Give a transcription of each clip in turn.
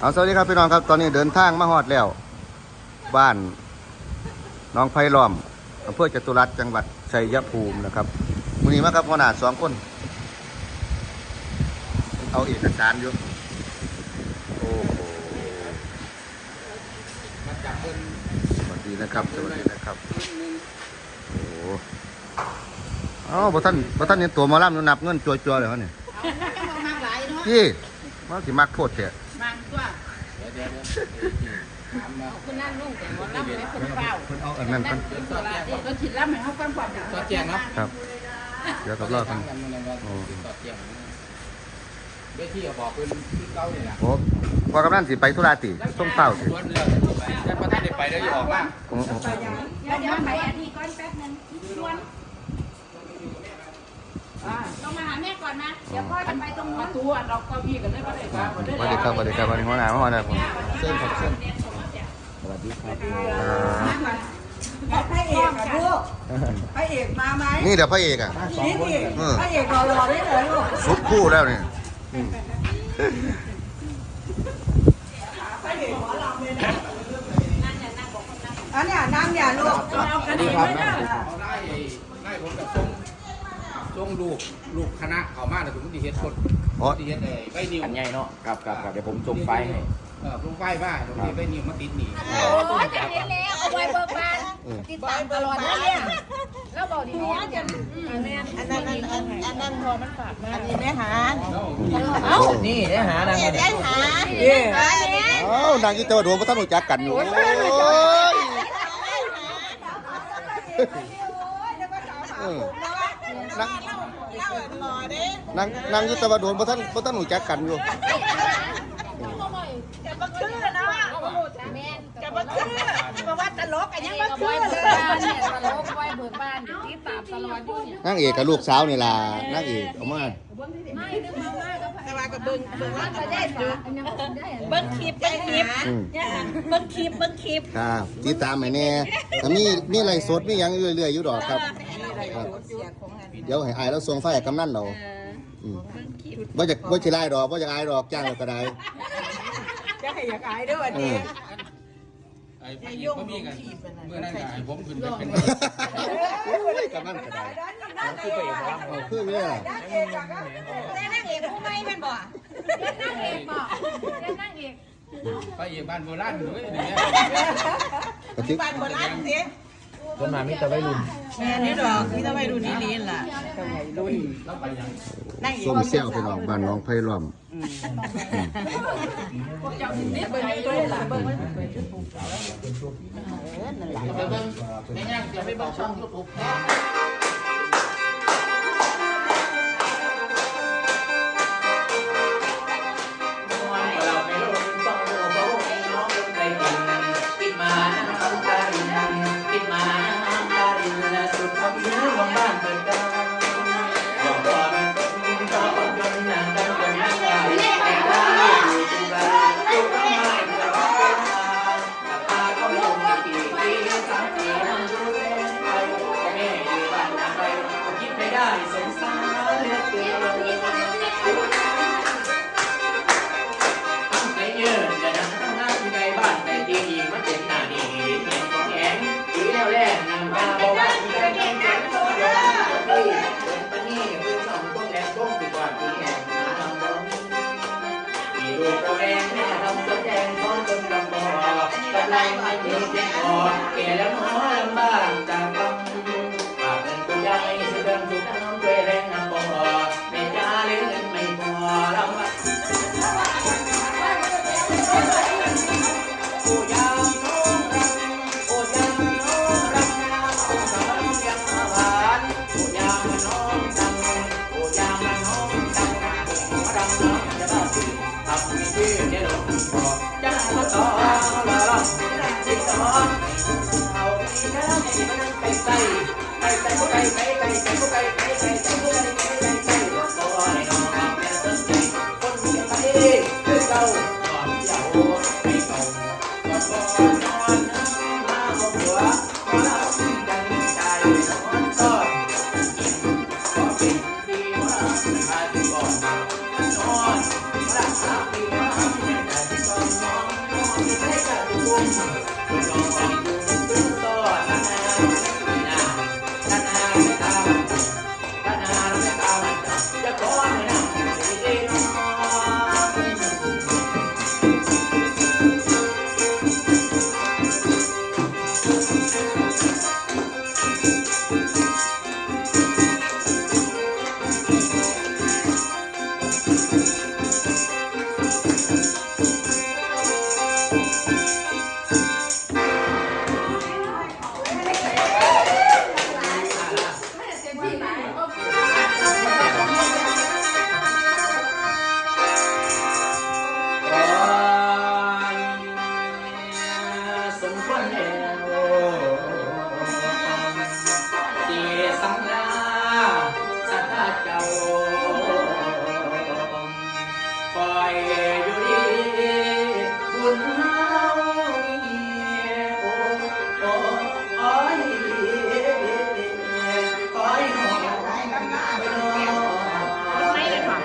เอาสวัสดีครับพี่น้องครับตอนนี้เดินทางมาฮอดแล้ว บ้านหน้องไผ่ล้อมอำเภอจตุรัสจังหวัดชัยภูมินะครับมูนี้มากับหัวหน้าสองคน เอาเอกสารอยู่โอ้โหมาจับเพิ่นสวัสดีนะครับสวัสดีนะครับโอ้โหเอ้าบ่ท่านบ่ท่านเห็นตัวหมาล่ำอยู่นับเงินจัวๆเลยเขาเนี่ยมากหลายเนาะพี่มาสิมักโคตรเถอะมาก ตัวเดี๋ยวเดี๋ยวเดี๋ยวถามมาคุณนั่นลุงแต่ว่าล่ำไม่คนเปล่าเพิ่นเอาอันนั้นกันเป็นตัวละก็คิดล่ำให้เขาฟังความตอดแจ้งเนาะครับ เดี๋ยวกับรอกันกันมันว่าตอดแจ้งเวทีก็บอกเพิ่นคือเก่านี่ล่ะโอ้พอกำนันสิไปธุระติส่งเต้าสิชวนแล้วไปแต่ประธานได้ไปแล้วอย่าออกมาโอ้โหเดี๋ยวเดี๋ยวไปอันนี้ก่อนแป๊บนึงชวนองมาหา แม่ก่อนนะเดี๋ยวพ่อจะไปตรงปนู้ระนตูเราก็พี่กันได้ก็ได้ครับสวัสดีครับสวัสดีครับวันนี้หัวหน้าหัวหน้าผมเส้นครับเส้นสวัสดีครับพระเอกอะลูกพระเอกมาไหมนี่เดี๋ยวพระเอกอะนี่นี่เออพระเอกรอรอได้เลยลูกซุปคู่แล้วเนี่ยพระเอกหมอลำเลยนะอันเนี้ยนั่งอย่าลูกสวัสดีครับเอาไล่ไล่ผมกับทรง ทรงลูกลูกคณะเข้ามาแล้วผมสิเฮ็ดคนอ๋อสิเฮ็ดไอ้ใบนิ้วอันใหญ่เนาะครับครับครับเดี๋ยวผมส่งไฟล์ให้ เออลงไฟบ้าลงที่ใบนิ้วมาติดหนีโอ้ยจะเห็นแล้วเอาไว้เบิกบานติดตามตลอดนะเนี่ยแล้วบอกดีๆจะอันนั้นอันนั้นอันนั้นพอมันฝากมาอันนี้แม่หาแล้วนี่ได้หานะเนี่ยได้หาเอ๊ะเอ้านางยี่เตวดวงพระท่านรู้จักกันอยู่โอ้ยเออนั่งรอเด้ นางนางยี่เตวดวงพระท่านพระท่านรู้จักกันอยู่จะมาคือเนาะจะมาคือมาว่าตลกกันยังมาก็คืไว้อเบิเลกบานเนี่ยยตลกไว้เบิกบานติดตามตลอดอยู่เนี่ยนางเอกกับลูกสาวนี่ล่ะนางเอกเอามาไม่นึกมาว่าก็แต่ว่ากับเบิ้งเบิ้งว่าไปได้ฝากอันยังได้เบิ้งคลิปเบิ้งคลิปอืมเบิ้งคลิปเบิ้งคลิปครับติดตามให้แน่แต่มีมีอะไรสดมีหยังเรื่อยๆอยู่ดอกครับครับ เดี๋ยวให้อายแล้วส่งไฟให้กำนันเราอืม ว่าจะว่าจะไล่ดอกว่าจะอายดอกจ้างเราก็ได้จะให้อยากอายด้วยวันนี้ไอ้พี่ก็มีกันเมื่อนั้นก็ไอ้ผมขึ้นไปเป็นกำนันก็ได้คือไปเอกครับเอาคือเนี่ยแต่นางเอกผู้ไม่เป็นบ่นั่งเอกบอกนั่งเอกไปอยู่บ้านโบราณด้วยเนี่ยกระติกบ้านโบราณสิ คนมามิตรวัยรุ่นแม่นี่ดอกนี่ต้องไปดูนี่นี่ล่ะแล้วไปยังนั่งเอกส้มเซี่ยวพี่น้องบ้านน้องไผ่ล้อมในงานจะไปบอกช่องยูทูบ อยู่ดีบุญเฮาโอ้โอ้โอ้ยโอ้ยโอ้ยไม่เลยค่ะ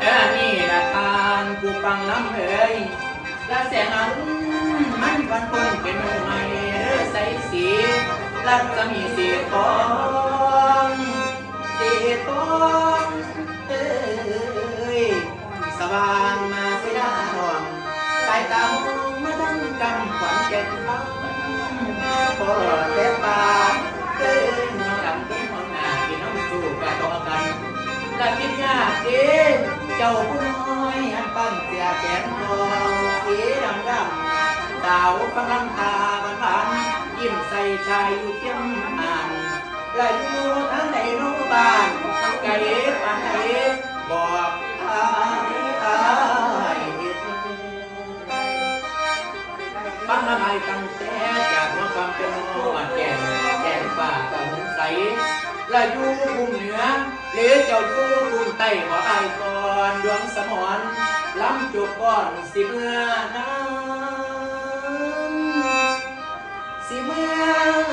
เออนี่ละทานผู้ฟังน้ำเอ่ย และแสงอรุณมันวันต้นเป็นมือใหม่เด้อใส่สีรักจะมีสีทองสีทองเอ้ยสว่างมาเสียดาทองสายตามองมาดังกำขวัญแก่นพังพอแต่ปากเอ้ยมองดำต้นมองหน้าพี่น้องสู้กันต่อกันละคิดยากเด้เจ้าผู้น้อยอันปั้นเสียแขนทอง สาวกำลังตาบานบานยิ้มใส่ชายอยู่เทียมอ่านและอยู่ทางในโรงบ้านไก่ปันไก่บอกอายอายฟังอะไรตั้งแต่จากว่าความเป็นหัวแก่แก่ฝ่ากับมุใสและอยู่ภูมิเหนือ หรือเจ้าอยู่ภูมิใต้ขออายก่อนดวงสมรล้ำจุกก่อนสิเมื่อน้ำ สิเมือ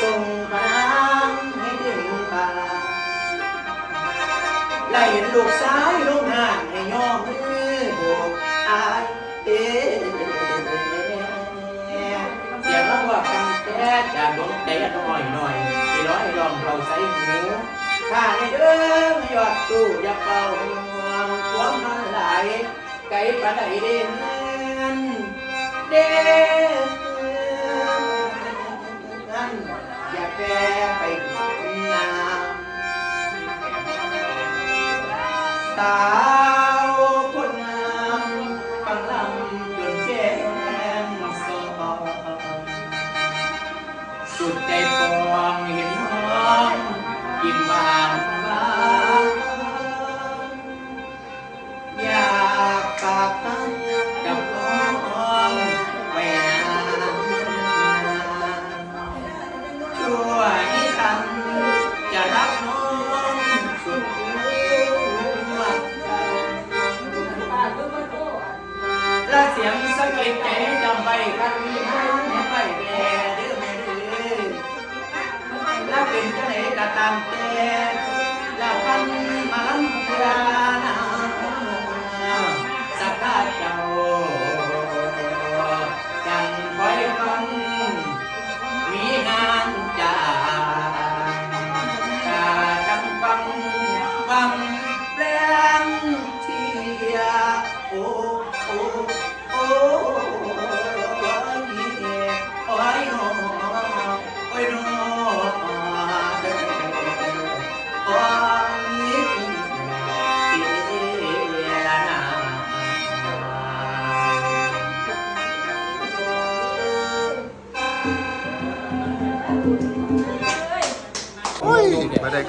ส่งพลังให้ถึงป่าไล่เห็นลูกซ้ายลงหาให้ย่อมือโบกอายเอ๊ะเสียงร้องว่าคำแท้จากดวงใจน้อยหน่อยที่ร้อยรองเราใส่หูข้าในเด้อยอดตู้ย่าเป่าห่วงความมันไหลไก่ปลาไหลเด่น เดินกันอย่าแปรไปนาตา ยงสะกิดใจจำไปกันให้ไปแม่เด้อแม่เด้อแล้วเป็นจังไหนก็ตามแต่แล้วพันมาลังเพื่อ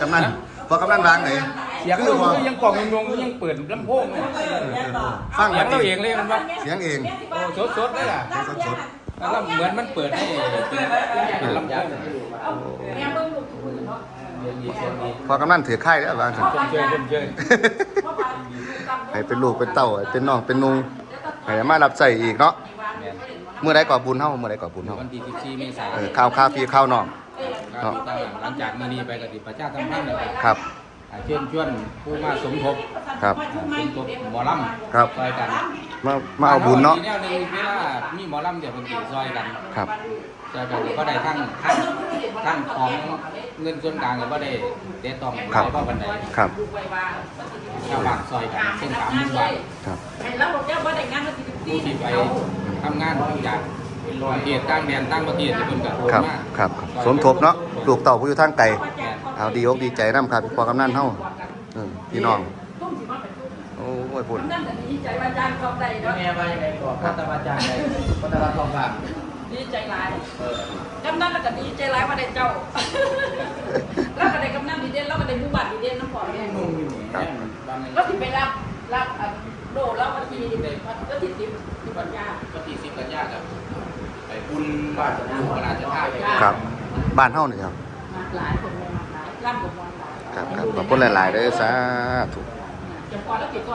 กำนันพอกำนันวางไหนเสียงคืเราอพอก็ยังกล่องงงๆยังเปิดลำโพงเนี่ยฟังเสียงเราเองเลยมันว่าเสียงเองโอ้สดๆเลยล่ะสดสดแล้วเหมือนมันเปิดให้เป็นลำโพงพอกำนันถือไข่แล้ววางสิชมเชยชมเชยให้เป็นลูกเป็นเต่าให้เป็นน้องเป็นนุงให้มารับใส่อีกเนาะเมื่อใดก่อบุญเฮาเมื่อใดก่อบุญเฮาวันที่14เมษายนเออข้าวข้าวพี่ข้าวน้อง ครับ หลังจากมื้อนี้ไปก็สิประชาสัมพันธ์แล้วก็ครับ อ่าเชิญชวนผู้มาสมทบครับสมทบหมอลำครับ ซอยกันมา มาเอาบุญเนาะบ้รอีกแนวหนึงเวลามีหมอลำเดี๋ยวเพิ่นสิซอยกันครับ ซอยกันก็ได้ทั้งทั้งทั้งของเงินส่วนกลางก็บ่ได้เตะต้องครับได้บ่ปานใดครับ ชาวบ้านซอยกันเส้นสามหมู่บ้านครับแล้วบอกเจ้าว่าแต่งงานมาสิบผู้ที่ไปทำงานทุกอย่าง เป็นรอยเหตุต่างแดนต่างประเทศที่เพิ่นก็โทรครับ มาครับครับสมทบเนาะลูกเต่าผู้อยู่ทางไกลเอาดีอกดีใจนํครับพอกำนันเฮาเออพี่น้อง โอ้ยพุ่น นั่นแต่ดีใจว่าจ้างเขาได้เนาะแม่ว่ายังไงก่อนพัฒนาจารย์ใดพัฒนาทองคำดีใจหลายกำนันแล้วก็ดีใจหลายว่าได้เจ้า แล้วก็ได้กำนันดีเด่นแล้วก็ได้ผู้บัตรดีเด่นน้ำปอดเนี่ยนุ่มอยู่นี่แม่นบ้านนึงแล้วที่ไปรับรับอะโดแล้ววันที่ก็ติดติดที่ปัญญา ก็ที่สิบกันยากครับไป บุญบ้านลูกพระราชทานไปครับ บ้านเฮานี่ครับมาหลายคนเลยมาหลายร่ำกับมวลหลายครับครับขอบคุณหลายๆเด้อสาธุจะพอแล้วติด